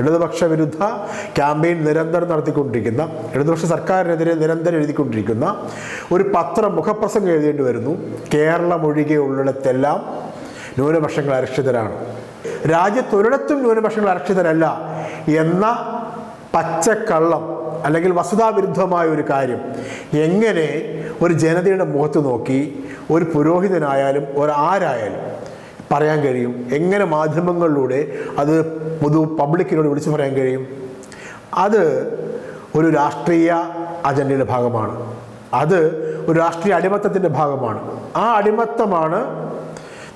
ഇടതുപക്ഷ വിരുദ്ധ ക്യാമ്പയിൻ നിരന്തരം നടത്തിക്കൊണ്ടിരിക്കുന്ന ഇടതുപക്ഷ സർക്കാരിനെതിരെ നിരന്തരം എഴുതിക്കൊണ്ടിരിക്കുന്ന ഒരു പത്രം മുഖപ്രസംഗം എഴുതേണ്ടി വരുന്നു. കേരളം ഒഴികെ ഉള്ളിടത്തെല്ലാം ന്യൂനപക്ഷങ്ങൾ അരക്ഷിതരാണ്. രാജ്യത്തൊരിടത്തും ന്യൂനപക്ഷങ്ങൾ അരക്ഷിതരല്ല എന്ന പച്ചക്കള്ളം അല്ലെങ്കിൽ വസ്തുതാവിരുദ്ധമായ ഒരു കാര്യം. എങ്ങനെ ഒരു ജനതയുടെ മുഖത്ത് നോക്കി ഒരു പുരോഹിതനായാലും ഒരാരായാലും പറയാൻ കഴിയും. എങ്ങനെ മാധ്യമങ്ങളിലൂടെ അത് പൊതു പബ്ലിക്കിനോട് വിളിച്ചു പറയാൻ കഴിയും? അത് ഒരു രാഷ്ട്രീയ അജണ്ടയുടെ ഭാഗമാണ്. അത് ഒരു രാഷ്ട്രീയ അടിമത്തത്തിന്റെ ഭാഗമാണ്. ആ അടിമത്തമാണ്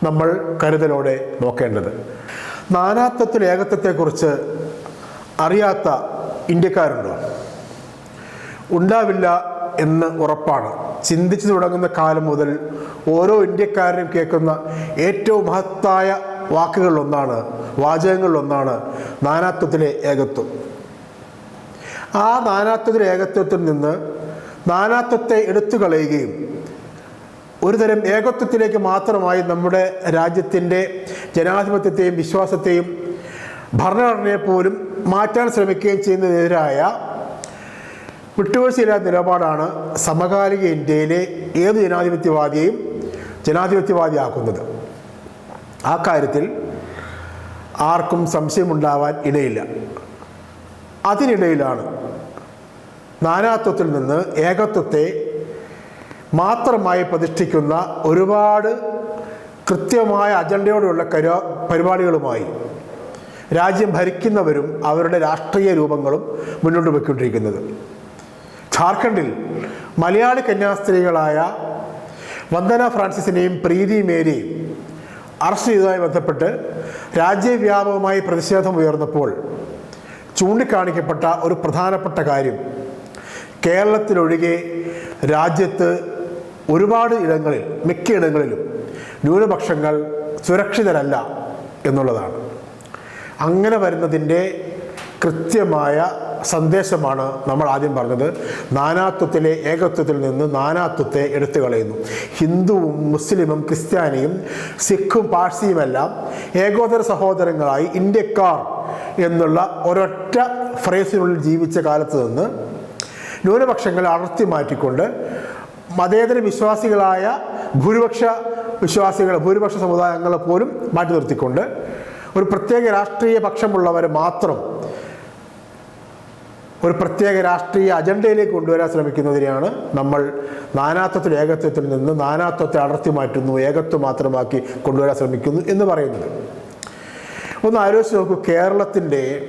നമ്മൾ കരുതലോടെ നോക്കേണ്ടത്. നാനാത്വത്തിൽ ഏകത്വത്തെക്കുറിച്ച് അറിയാത്ത ഇന്ത്യക്കാരുണ്ടോ? ഉണ്ടാവില്ല എന്ന് ഉറപ്പാണ്. ചിന്തിച്ചു തുടങ്ങുന്ന കാലം മുതൽ ഓരോ ഇന്ത്യക്കാരനും കേൾക്കുന്ന ഏറ്റവും മഹത്തായ വാക്കുകളിലൊന്നാണ് വാചകങ്ങളിലൊന്നാണ് നാനാത്വത്തിലെ ഏകത്വം. ആ നാനാത്വത്തിലെ ഏകത്വത്തിൽ നിന്ന് നാനാത്വത്തെ എടുത്തു കളയുകയും ഒരുതരം ഏകത്വത്തിലേക്ക് മാത്രമായി നമ്മുടെ രാജ്യത്തിന്റെ ജനാധിപത്യത്തെയും വിശ്വാസത്തെയും ഭരണഘടനയെ പോലും മാറ്റാൻ ശ്രമിക്കുകയും ചെയ്യുന്നതിനെതിരായ വിട്ടുവീഴ്ചയില്ലാത്ത നിലപാടാണ് സമകാലിക ഇന്ത്യയിലെ ഏത് ജനാധിപത്യവാദിയെയും ജനാധിപത്യവാദിയാക്കുന്നത്. ആ കാര്യത്തിൽ ആർക്കും സംശയമുണ്ടാവാൻ ഇടയില്ല. അതിനിടയിലാണ് നാനാത്വത്തിൽ നിന്ന് ഏകത്വത്തെ മാത്രമായി പ്രതിഷ്ഠിക്കുന്ന ഒരുപാട് കൃത്യമായ അജണ്ടയോടെയുള്ള കരു പരിപാടികളുമായി രാജ്യം ഭരിക്കുന്നവരും അവരുടെ രാഷ്ട്രീയ രൂപങ്ങളും മുന്നോട്ട് പോയിക്കൊണ്ടിരിക്കുന്നത്. ഝാർഖണ്ഡിൽ മലയാളി കന്യാസ്ത്രീകളായ വന്ദന ഫ്രാൻസിസിനെയും പ്രീതി മേരിയും അറസ്റ്റ് ചെയ്തതുമായി ബന്ധപ്പെട്ട് രാജ്യവ്യാപകമായി പ്രതിഷേധം ഉയർന്നപ്പോൾ ചൂണ്ടിക്കാണിക്കപ്പെട്ട ഒരു പ്രധാനപ്പെട്ട കാര്യം കേരളത്തിലൊഴികെ രാജ്യത്ത് ഒരുപാട് ഇടങ്ങളിൽ മിക്ക ഇടങ്ങളിലും ന്യൂനപക്ഷങ്ങൾ സുരക്ഷിതരല്ല എന്നുള്ളതാണ്. അങ്ങനെ വരുന്നതിന്റെ കൃത്യമായ സന്ദേശമാണ് നമ്മൾ ആദ്യം പറഞ്ഞത്. നാനാത്വത്തിലെ ഏകത്വത്തിൽ നിന്ന് നാനാത്വത്തെ എടുത്തു കളയുന്നു. ഹിന്ദുവും മുസ്ലിമും ക്രിസ്ത്യാനിയും സിഖും പാഴ്സിയുമെല്ലാം ഏകോദര സഹോദരങ്ങളായി ഇന്ത്യക്കാർ എന്നുള്ള ഒരൊറ്റ ഫ്രേസിനുള്ളിൽ ജീവിച്ച കാലത്ത് നിന്ന് ന്യൂനപക്ഷങ്ങളെ അടർത്തി മാറ്റിക്കൊണ്ട് മതേതര വിശ്വാസികളായ ഭൂരിപക്ഷ വിശ്വാസികളെ ഭൂരിപക്ഷ സമുദായങ്ങളെ പോലും മാറ്റി നിർത്തിക്കൊണ്ട് ഒരു പ്രത്യേക രാഷ്ട്രീയ പക്ഷമുള്ളവരെ മാത്രം ഒരു പ്രത്യേക രാഷ്ട്രീയ അജണ്ടയിലേക്ക് കൊണ്ടുവരാൻ ശ്രമിക്കുന്നതിനെയാണ് നമ്മൾ നാനാത്വത്തിൽ ഏകത്വത്തിൽ നിന്ന് നാനാത്വത്തെ അടർത്തി മാറ്റുന്നു ഏകത്വം മാത്രമാക്കി കൊണ്ടുവരാൻ ശ്രമിക്കുന്നു എന്ന് പറയുന്നത്. ഒന്ന് ആലോചിച്ച് നോക്കൂ കേരളത്തിന്റെ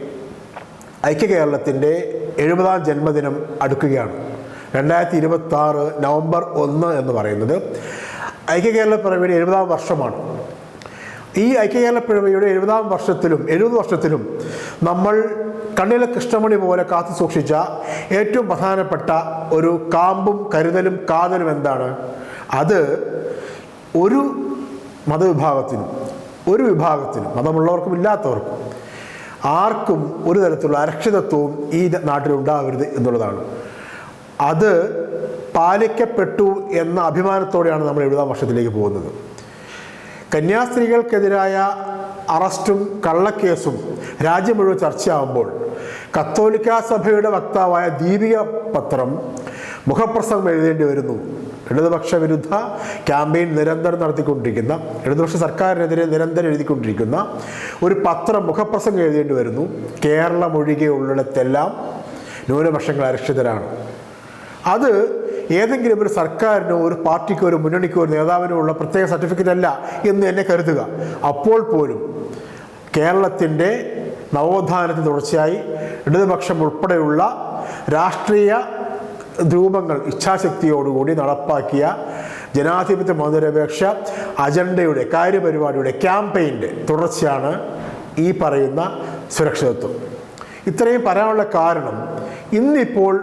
ഐക്യ കേരളത്തിന്റെ എഴുപതാം ജന്മദിനം അടുക്കുകയാണ്. രണ്ടായിരത്തി ഇരുപത്തി ആറ് നവംബർ ഒന്ന് എന്ന് പറയുന്നത് ഐക്യ കേരള പിറവിയുടെ എഴുപതാം വർഷമാണ്. ഈ ഐക്യകേരള പിഴവയുടെ എഴുപതാം വർഷത്തിലും എഴുപത് വർഷത്തിലും നമ്മൾ കണ്ണിലെ കൃഷ്ണമണി പോലെ കാത്തു സൂക്ഷിച്ച ഏറ്റവും പ്രധാനപ്പെട്ട ഒരു കാമ്പും കരുതലും കാതലും എന്താണ്? അത് ഒരു മതവിഭാഗത്തിനും ഒരു വിഭാഗത്തിനും മതമുള്ളവർക്കും ഇല്ലാത്തവർക്കും ആർക്കും ഒരു തരത്തിലുള്ള അരക്ഷിതത്വവും ഈ നാട്ടിൽ ഉണ്ടാവരുത് എന്നുള്ളതാണ്. അത് പാലിക്കപ്പെട്ടു എന്ന അഭിമാനത്തോടെയാണ് നമ്മൾ എഴുപതാം വർഷത്തിലേക്ക് പോകുന്നത്. കന്യാസ്ത്രീകൾക്കെതിരായ അറസ്റ്റും കള്ളക്കേസും രാജ്യം മുഴുവൻ ചർച്ചയാകുമ്പോൾ കത്തോലിക്ക സഭയുടെ വക്താവായ ദീപിക പത്രം മുഖപ്രസംഗം എഴുതേണ്ടി വരുന്നു. ഇടതുപക്ഷ വിരുദ്ധ ക്യാമ്പയിൻ നിരന്തരം നടത്തിക്കൊണ്ടിരിക്കുന്ന ഇടതുപക്ഷ സർക്കാരിനെതിരെ നിരന്തരം എഴുതിക്കൊണ്ടിരിക്കുന്ന ഒരു പത്രം മുഖപ്രസംഗം എഴുതേണ്ടി വരുന്നു. കേരളം ഒഴികെ ഉള്ളിടത്തെല്ലാം ന്യൂനപക്ഷങ്ങൾ അരക്ഷിതരാണ്. അത് ഏതെങ്കിലും ഒരു സർക്കാരിനോ ഒരു പാർട്ടിക്കോ ഒരു മുന്നണിക്കോ ഒരു നേതാവിനോ ഉള്ള പ്രത്യേക സർട്ടിഫിക്കറ്റ് അല്ല എന്ന് എന്നെ കരുതുക. അപ്പോൾ പോലും കേരളത്തിന്റെ നവോത്ഥാനത്തിന് തുടർച്ചയായി ഇടതുപക്ഷം ഉൾപ്പെടെയുള്ള രാഷ്ട്രീയ രൂപങ്ങൾ ഇച്ഛാശക്തിയോടുകൂടി നടപ്പാക്കിയ ജനാധിപത്യ മതനിരപേക്ഷ അജണ്ടയുടെ കാര്യപരിപാടിയുടെ ക്യാമ്പയിന്റെ തുടർച്ചയാണ് ഈ പറയുന്ന സുരക്ഷിതത്വം. ഇത്രയും പറയാനുള്ള കാരണം ഇന്നിപ്പോൾ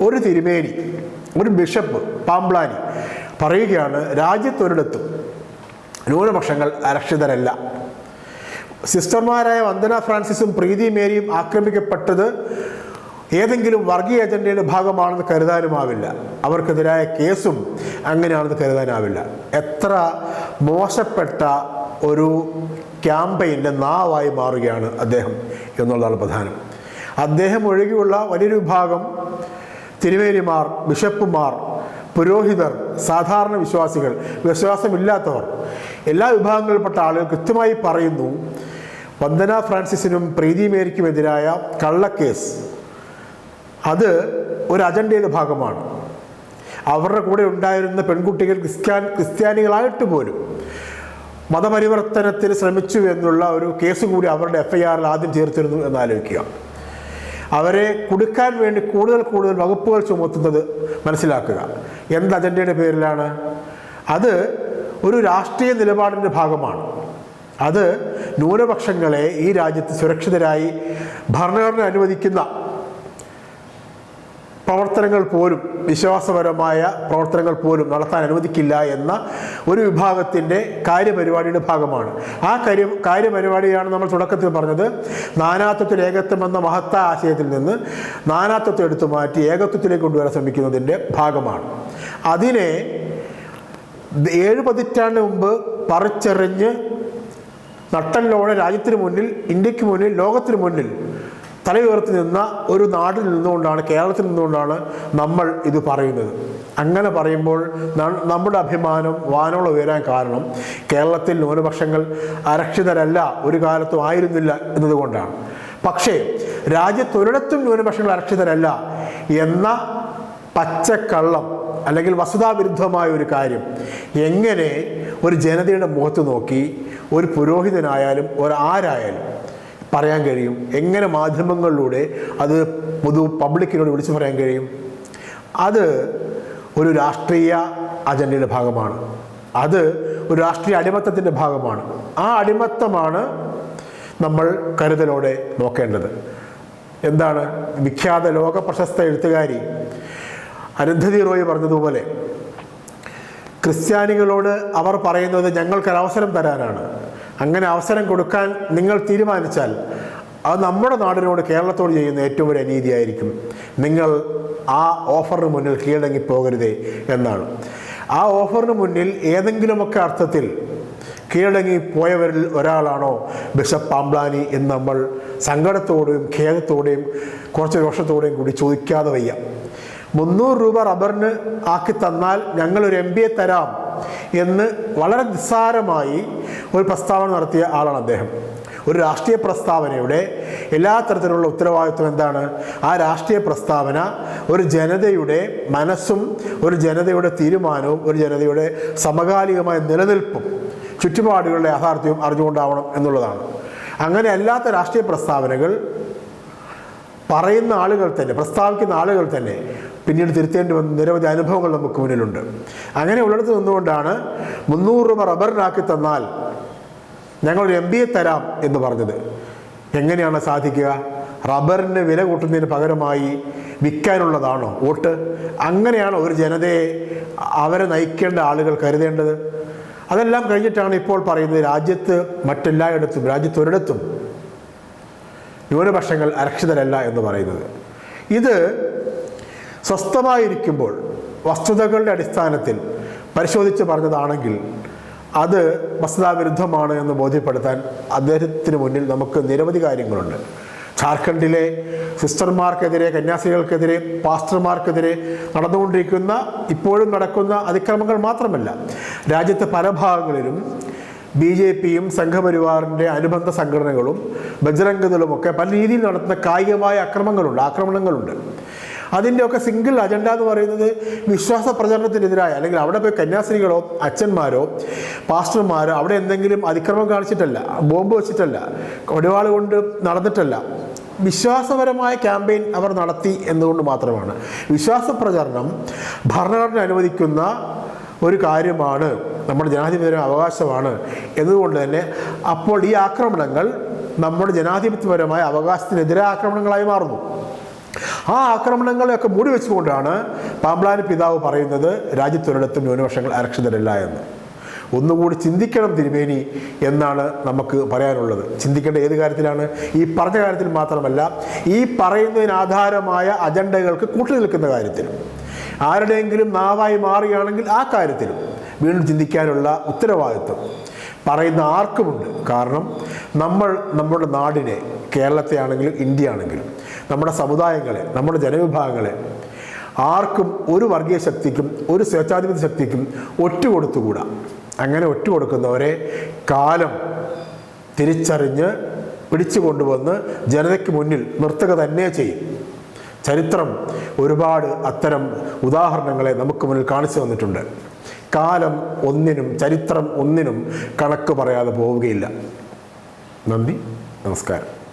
ഒരു തിരുമേനി ഒരു ബിഷപ്പ് പാമ്പ്ലാനി പറയുകയാണ് രാജ്യത്തൊരിടത്തും ന്യൂനപക്ഷങ്ങൾ അരക്ഷിതരല്ല. സിസ്റ്റർമാരായ വന്ദന ഫ്രാൻസിസും പ്രീതി മേരിയും ആക്രമിക്കപ്പെട്ടത് ഏതെങ്കിലും വർഗീയ അജണ്ടയുടെ ഭാഗമാണെന്ന് കരുതാനുമാവില്ല. അവർക്കെതിരായ കേസും അങ്ങനെയാണെന്ന് കരുതാനാവില്ല. എത്ര മോശപ്പെട്ട ഒരു ക്യാമ്പയിന്റെ നാവായി മാറുകയാണ് അദ്ദേഹം എന്നുള്ളതാണ് പ്രധാനം. അദ്ദേഹം ഒഴികെയുള്ള വലിയൊരു വിഭാഗം തിരുവേലിമാർ ബിഷപ്പുമാർ പുരോഹിതർ സാധാരണ വിശ്വാസികൾ വിശ്വാസമില്ലാത്തവർ എല്ലാ വിഭാഗങ്ങളിൽപ്പെട്ട ആളുകൾ കൃത്യമായി പറയുന്നു വന്ദന ഫ്രാൻസിസിനും പ്രീതി മേരിക്കുമെതിരായ കള്ളക്കേസ്. അത് ഒരു അജണ്ടയുടെ ഭാഗമാണ്. അവരുടെ കൂടെ ഉണ്ടായിരുന്ന പെൺകുട്ടികൾ ക്രിസ്ത്യാൻ ക്രിസ്ത്യാനികളായിട്ട് പോലും മതപരിവർത്തനത്തിന് ശ്രമിച്ചു എന്നുള്ള ഒരു കേസ് കൂടി അവരുടെ എഫ്ഐആറിൽ ആദ്യം ചേർത്തിരുന്നു എന്നാലോചിക്കുക അവരെ കൊടുക്കാൻ വേണ്ടി കൂടുതൽ കൂടുതൽ വകുപ്പുകൾ ചുമത്തുന്നത് മനസ്സിലാക്കുക. എന്ത് അജണ്ടയുടെ പേരിലാണ്? അത് ഒരു രാഷ്ട്രീയ നിലപാടിന്റെ ഭാഗമാണ്. അത് ന്യൂനപക്ഷങ്ങളെ ഈ രാജ്യത്ത് സുരക്ഷിതരായി ഭരണഘടന അനുവദിക്കുന്ന പ്രവർത്തനങ്ങൾ പോലും വിശ്വാസപരമായ പ്രവർത്തനങ്ങൾ പോലും നടത്താൻ അനുവദിക്കില്ല എന്ന ഒരു വിഭാഗത്തിന്റെ കാര്യപരിപാടിയുടെ ഭാഗമാണ്. ആ കാര്യ കാര്യപരിപാടിയാണ് നമ്മൾ തുടക്കത്തിൽ പറഞ്ഞത്. നാനാത്വത്തിൽ ഏകത്വം എന്ന മഹത്തായ ആശയത്തിൽ നിന്ന് നാനാത്വത്തെ എടുത്തു മാറ്റി ഏകത്വത്തിലേക്ക് കൊണ്ടുവരാൻ ശ്രമിക്കുന്നതിന്റെ ഭാഗമാണ്. അതിനെ ഏഴ് പതിറ്റാണ്ട് മുമ്പ് പറിച്ചെറിഞ്ഞ് നട്ടലിലോടെ രാജ്യത്തിന് മുന്നിൽ ഇന്ത്യയ്ക്ക് മുന്നിൽ ലോകത്തിന് മുന്നിൽ തലയുയർത്തി നിന്ന ഒരു നാട്ടിൽ നിന്നുകൊണ്ടാണ് കേരളത്തിൽ നിന്നുകൊണ്ടാണ് നമ്മൾ ഇത് പറയുന്നത്. അങ്ങനെ പറയുമ്പോൾ നമ്മുടെ അഭിമാനം വാനോളം ഉയരാൻ കാരണം കേരളത്തിൽ ന്യൂനപക്ഷങ്ങൾ അരക്ഷിതരല്ല ഒരു കാലത്തും ആയിരുന്നില്ല എന്നതുകൊണ്ടാണ്. പക്ഷേ രാജ്യത്തൊരിടത്തും ന്യൂനപക്ഷങ്ങൾ അരക്ഷിതരല്ല എന്ന പച്ചക്കള്ളം അല്ലെങ്കിൽ വസ്തുതാവിരുദ്ധമായ ഒരു കാര്യം എങ്ങനെ ഒരു ജനതയുടെ മുഖത്ത് നോക്കി ഒരു പുരോഹിതനായാലും ഒരാരായാലും പറയാൻ കഴിയും. എങ്ങനെ മാധ്യമങ്ങളിലൂടെ അത് പൊതു പബ്ലിക്കിനോട് വിളിച്ചു പറയാൻ കഴിയും? അത് ഒരു രാഷ്ട്രീയ അജണ്ടയുടെ ഭാഗമാണ്. അത് ഒരു രാഷ്ട്രീയ അടിമത്തത്തിന്റെ ഭാഗമാണ്. ആ അടിമത്തമാണ് നമ്മൾ കരുതലോടെ നോക്കേണ്ടത്. എന്താണ്? വിഖ്യാത ലോക പ്രശസ്ത എഴുത്തുകാരി അരുന്ധതി റോയ് പറഞ്ഞതുപോലെ ക്രിസ്ത്യാനികളോട് അവർ പറയുന്നത് ഞങ്ങൾക്കൊരവസരം തരാനാണ്. അങ്ങനെ അവസരം കൊടുക്കാൻ നിങ്ങൾ തീരുമാനിച്ചാൽ അത് നമ്മുടെ നാടിനോട് കേരളത്തോട് ചെയ്യുന്ന ഏറ്റവും വലിയ അനീതിയായിരിക്കും നിങ്ങൾ ആ ഓഫറിന് മുന്നിൽ കീഴടങ്ങി പോകരുതേ എന്നാണ്. ആ ഓഫറിന് മുന്നിൽ ഏതെങ്കിലുമൊക്കെ അർത്ഥത്തിൽ കീഴടങ്ങി പോയവരിൽ ഒരാളാണോ ബിഷപ്പ് പാംബ്ലാനി എന്ന് നമ്മൾ സങ്കടത്തോടെയും ഖേദത്തോടെയും കുറച്ച് രോഷത്തോടെയും കൂടി ചോദിക്കാതെ വയ്യ. മുന്നൂറ് രൂപ റബ്ബറിന് ആക്കി തന്നാൽ ഞങ്ങളൊരു എം ബി എ തരാം എന്ന് വളരെ നിസ്സാരമായി ഒരു പ്രസ്താവന നടത്തിയ ആളാണ് അദ്ദേഹം. ഒരു രാഷ്ട്രീയ പ്രസ്താവനയുടെ എല്ലാ തരത്തിലുള്ള ഉത്തരവാദിത്വം എന്താണ്? ആ രാഷ്ട്രീയ പ്രസ്താവന ഒരു ജനതയുടെ മനസ്സും ഒരു ജനതയുടെ തീരുമാനവും ഒരു ജനതയുടെ സമകാലികമായ നിലനിൽപ്പും ചുറ്റുപാടുകളുടെ യാഥാർത്ഥ്യവും അറിഞ്ഞുകൊണ്ടാവണം എന്നുള്ളതാണ്. അങ്ങനെ അല്ലാത്ത രാഷ്ട്രീയ പ്രസ്താവനകൾ പറയുന്ന ആളുകൾ തന്നെ പ്രസ്താവിക്കുന്ന ആളുകൾ തന്നെ പിന്നീട് തിരുത്തേണ്ടി വന്ന നിരവധി അനുഭവങ്ങൾ നമുക്ക് മുന്നിലുണ്ട്. അങ്ങനെ ഉള്ളിടത്ത് നിന്നുകൊണ്ടാണ് മുന്നൂറ് രൂപ റബ്ബറിനാക്കി തന്നാൽ ഞങ്ങൾ എം ബി എ തരാം എന്ന് പറഞ്ഞത്. എങ്ങനെയാണ് സാധിക്കുക? റബ്ബറിന് വില കൂട്ടുന്നതിന് പകരമായി വിൽക്കാനുള്ളതാണോ വോട്ട്? അങ്ങനെയാണോ ഒരു ജനതയെ അവരെ നയിക്കേണ്ട ആളുകൾ കരുതേണ്ടത്. അതെല്ലാം കഴിഞ്ഞിട്ടാണ് ഇപ്പോൾ പറയുന്നത് രാജ്യത്ത് മറ്റെല്ലായിടത്തും രാജ്യത്ത് ഒരിടത്തും ന്യൂനപക്ഷങ്ങൾ അരക്ഷിതരല്ല എന്ന് പറയുന്നത്. ഇത് സ്വസ്ഥമായിരിക്കുമ്പോൾ വസ്തുതകളുടെ അടിസ്ഥാനത്തിൽ പരിശോധിച്ച് പറഞ്ഞതാണെങ്കിൽ അത് വസ്തുതാവിരുദ്ധമാണ് എന്ന് ബോധ്യപ്പെടുത്താൻ അദ്ദേഹത്തിന് മുന്നിൽ നമുക്ക് നിരവധി കാര്യങ്ങളുണ്ട്. ജാർഖണ്ഡിലെ സിസ്റ്റർമാർക്കെതിരെ കന്യാസ്ത്രീകൾക്കെതിരെ പാസ്റ്റർമാർക്കെതിരെ നടന്നുകൊണ്ടിരിക്കുന്ന ഇപ്പോഴും നടക്കുന്ന അതിക്രമങ്ങൾ മാത്രമല്ല. രാജ്യത്തെ പല ഭാഗങ്ങളിലും ബി ജെ പിയും സംഘപരിവാറിന്റെ അനുബന്ധ സംഘടനകളും ബജരംഗദളും ഒക്കെ പല രീതിയിൽ നടത്തുന്ന കായികമായ അക്രമങ്ങളുണ്ട് ആക്രമണങ്ങളുണ്ട്. അതിന്റെയൊക്കെ സിംഗിൾ അജണ്ട എന്ന് പറയുന്നത് വിശ്വാസ പ്രചരണത്തിനെതിരായ അല്ലെങ്കിൽ അവിടെ പോയി കന്യാസ്ത്രീകളോ അച്ഛന്മാരോ പാസ്റ്റർമാരോ അവിടെ എന്തെങ്കിലും അതിക്രമം കാണിച്ചിട്ടല്ല ബോംബ് വെച്ചിട്ടല്ല ഒടിവാൾ കൊണ്ട് നടന്നിട്ടല്ല. വിശ്വാസപരമായ ക്യാമ്പയിൻ അവർ നടത്തി എന്നുകൊണ്ട് മാത്രമാണ്. വിശ്വാസ പ്രചരണം ഭരണഘടന അനുവദിക്കുന്ന ഒരു കാര്യമാണ് നമ്മുടെ ജനാധിപത്യ അവകാശമാണ് എന്നതുകൊണ്ട് തന്നെ അപ്പോൾ ഈ ആക്രമണങ്ങൾ നമ്മുടെ ജനാധിപത്യപരമായ അവകാശത്തിനെതിരെ ആക്രമണങ്ങളായി മാറുന്നു. ആ ആക്രമണങ്ങളെയൊക്കെ മൂടി വെച്ചുകൊണ്ടാണ് പാമ്പ്ലാനി പിതാവ് പറയുന്നത് രാജ്യത്തൊരിടത്തും ന്യൂനപക്ഷങ്ങൾ അരക്ഷിതരല്ല എന്ന്. ഒന്നുകൂടി ചിന്തിക്കണം തിരുമേനി എന്നാണ് നമുക്ക് പറയാനുള്ളത്. ചിന്തിക്കേണ്ട ഏത് കാര്യത്തിലാണ്? ഈ പറഞ്ഞ കാര്യത്തിൽ മാത്രമല്ല ഈ പറയുന്നതിന് ആധാരമായ അജണ്ടകൾക്ക് കൂട്ടുനിൽക്കുന്ന കാര്യത്തിലും. ആരുടെയെങ്കിലും നാവായി മാറുകയാണെങ്കിൽ ആ കാര്യത്തിലും വീണ്ടും ചിന്തിക്കാനുള്ള ഉത്തരവാദിത്വം. പറയുന്ന ആർക്കുമുണ്ട്. കാരണം നമ്മൾ നമ്മുടെ നാടിനെ കേരളത്തെ ആണെങ്കിലും ഇന്ത്യ ആണെങ്കിലും നമ്മുടെ സമുദായങ്ങളെ നമ്മുടെ ജനവിഭാഗങ്ങളെ ആർക്കും ഒരു വർഗീയ ശക്തിക്കും ഒരു സ്വേച്ഛാധിപത്യ ശക്തിക്കും ഒറ്റ ഒറ്റുകൊടുത്തുകൂടാ. അങ്ങനെ ഒറ്റ കൊടുക്കുന്നവരെ കാലം തിരിച്ചറിഞ്ഞ് പിടിച്ചു കൊണ്ടുവന്ന് ജനതയ്ക്ക് മുന്നിൽ നിർത്തുക തന്നെ ചെയ്യും. ചരിത്രം ഒരുപാട് അത്തരം ഉദാഹരണങ്ങളെ നമുക്ക് മുന്നിൽ കാണിച്ചു തന്നിട്ടുണ്ട്. കാലം ഒന്നിനും ചരിത്രം ഒന്നിനും കണക്ക് പറയാതെ പോവുകയില്ല. നന്ദി നമസ്കാരം.